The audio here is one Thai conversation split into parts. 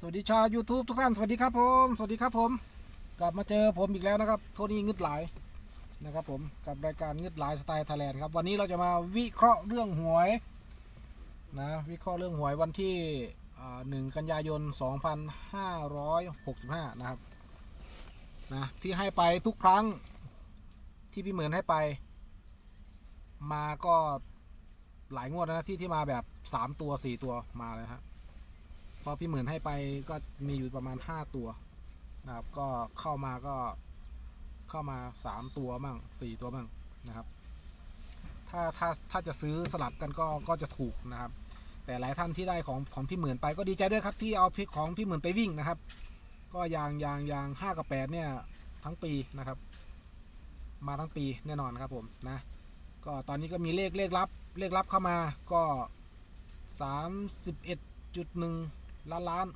สวัสดีชาว YouTube ทุกท่านสวัสดีครับผมสวัสดีครับผม กลับมาเจอผมอีกแล้วนะครับ โทนี่งึดหลายนะครับผมกับรายการงึดหลายสไตล์ไทยแลนด์ครับวันนี้เราจะมาวิเคราะห์เรื่องหวยนะวิเคราะห์เรื่องหวยวันที่หนึ่งกันยายน 2565 นะครับนะที่ให้ไปทุกครั้งที่พี่เหมือนให้ไป มาก็หลายงวดนะที่ที่มาแบบ 3 ตัว 4 ตัวมาเลยฮะ พอพี่หมื่นให้ไปก็มีอยู่ประมาณ 5 ตัวนะครับ ก็เข้ามาก็เข้ามา 3 ตัวมั่ง4ตัวมั่งนะครับ ถ้าถ้าถ้าจะซื้อสลับกันก็ก็จะถูกนะครับ แต่หลายท่านที่ได้ของของพี่หมื่นไปก็ดีใจด้วยครับที่เอาพิกของพี่หมื่นไปวิ่งนะครับ ก็ยางยางยางห้ากับแปดเนี่ยทั้งปีนะครับ มาทั้งปีแน่นอนครับผมนะ ก็ตอนนี้ก็มีเลขเลขลับเลขลับเข้ามาก็31.1 ล้านล้าน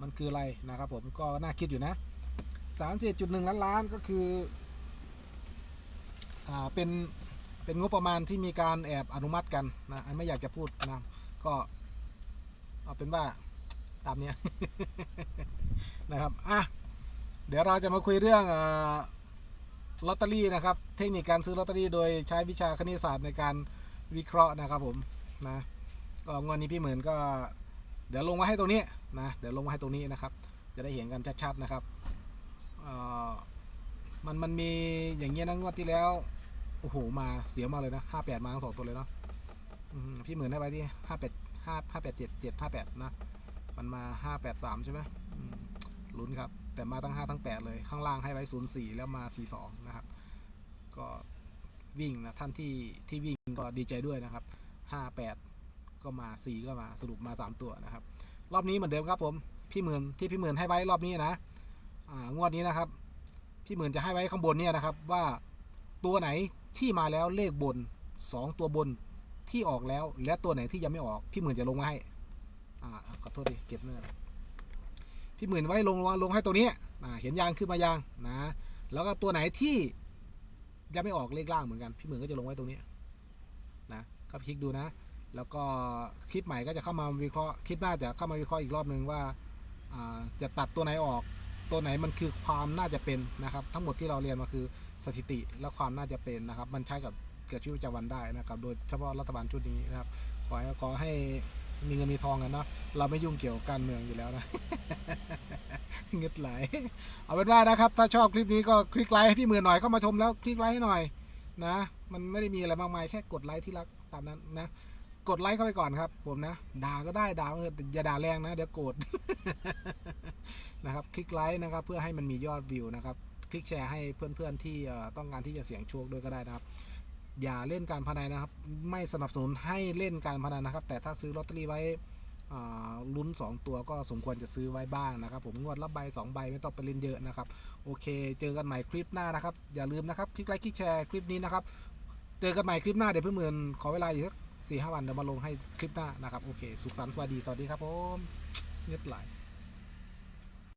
มันคืออะไรนะครับผมก็น่าคิดอยู่นะ31.1ล้านล้านก็คืออ่าเป็นเป็นงบประมาณที่มีการแอบอนุมัติกันนะอันไม่อยากจะพูดนะก็เอาเป็นว่าตามเนี้ยนะครับอะเดี๋ยวเราจะมาคุยเรื่องอลอตเตอรี่นะครับ เทคนิคการซื้อลอตเตอรี่โดยใช้วิชาคณิตศาสตร์ในการวิเคราะห์นะครับผมนะก็งวดนี้พี่เหมือนก็ เดี๋ยวลงมาให้ตรงนี้นะเดี๋ยวลงมาให้ตรงนี้นะครับ จะได้เห็นกันชัดๆนะครับมันมันมีอย่างเงี้ยนะงวดที่แล้วโอ้โหมาเสียมาเลยนะห้าแปดมาทั้งสองตัวเลยเนาะพี่เหมือนให้ไปที่ห้าแปดห้าห้าแปดเจ็ดเจ็ดห้าแปดนะมันมาห้าแปดสามใช่ไหมลุ้นครับ แต่มาทั้ง5ทั้ง8เลยข้างล่างให้ไว้0 4แล้วมา4 2นะครับ ก็วิ่งนะท่านที่ที่วิ่งก็ดีใจด้วยนะครับ5 8 ก็มา4ก็มาสรุปมา 3 ตัวนะครับ รอบนี้เหมือนเดิมครับผมพี่หมื่นที่พี่หมื่นให้ไว้รอบนี้นะงวดนี้นะครับ พี่หมื่นจะให้ไว้ข้างบนเนี่ยนะครับ ว่าตัวไหนที่มาแล้วเลขบน 2 ตัวบนที่ออกแล้ว และตัวไหนที่ยังไม่ออก พี่หมื่นจะลงมาให้อ่าขอโทษดิเก็บเนื้อพี่หมื่นไว้ลงลงให้ตัวนี้เห็นยางขึ้นมายางนะ แล้วก็ตัวไหนที่ยังไม่ออกเลขล่างเหมือนกัน พี่หมื่นก็จะลงไว้ตรงนี้นะก็คลิกดูนะ แล้วก็คลิปใหม่ก็จะเข้ามาวิเคราะห์คลิปหน้าจะเข้ามาวิเคราะห์อีกรอบหนึ่งว่าจะตัดตัวไหนออก ตัวไหนมันคือความน่าจะเป็นนะครับ ทั้งหมดที่เราเรียนมาคือสถิติและความน่าจะเป็นนะครับ มันใช้กับเกิดชีวิตประจำวันได้นะครับ โดยเฉพาะรัฐบาลชุดนี้นะครับ ขอให้ขอให้มีเงินมีทองกันเนาะเราไม่ยุ่งเกี่ยวกับการเมืองอยู่แล้วนะเงึดไหลเอาเป็นว่านะครับ ถ้าชอบคลิปนี้ก็คลิกไลค์ให้พี่มื่นหน่อยเข้ามาชมแล้วคลิกไลค์ให้หน่อยนะ มันไม่ได้มีอะไรมากมายแค่กดไลค์ที่รักตามนั้นนะ กดไลค์เข้าไปก่อนครับ ผมนะ ด่าก็ได้ด่าเอออย่าด่าแรงนะ เดี๋ยวโกรธนะครับ คลิกไลค์นะครับ เพื่อให้มันมียอดวิวนะครับ คลิกแชร์ให้เพื่อนๆที่เอ่ต้องการที่จะเสี่ยงโชคด้วยก็ได้นะครับ อย่าเล่นการพนันนะครับ ไม่สนับสนุนให้เล่นการพนันนะครับ แต่ถ้าซื้อลอตเตอรี่ไว้ลุ้น 2 ตัวก็สมควรจะซื้อไว้บ้างนะครับ ผมงวดละใบ2ใบไม่ต้องไปเล่นเยอะนะครับ โอเค เจอกันใหม่คลิปหน้านะครับ อย่าลืมนะครับ คลิกไลค์คลิกแชร์คลิปนี้นะครับ เจอกันใหม่คลิปหน้าเดี๋ยวเพื่อนหมื่นขอเวลาอยู่สัก สี่ห้าวันเดี๋ยวมาลงให้คลิปหน้านะครับ โอเค สุขสันต์สวัสดี สวัสดีครับผมเงียบไหล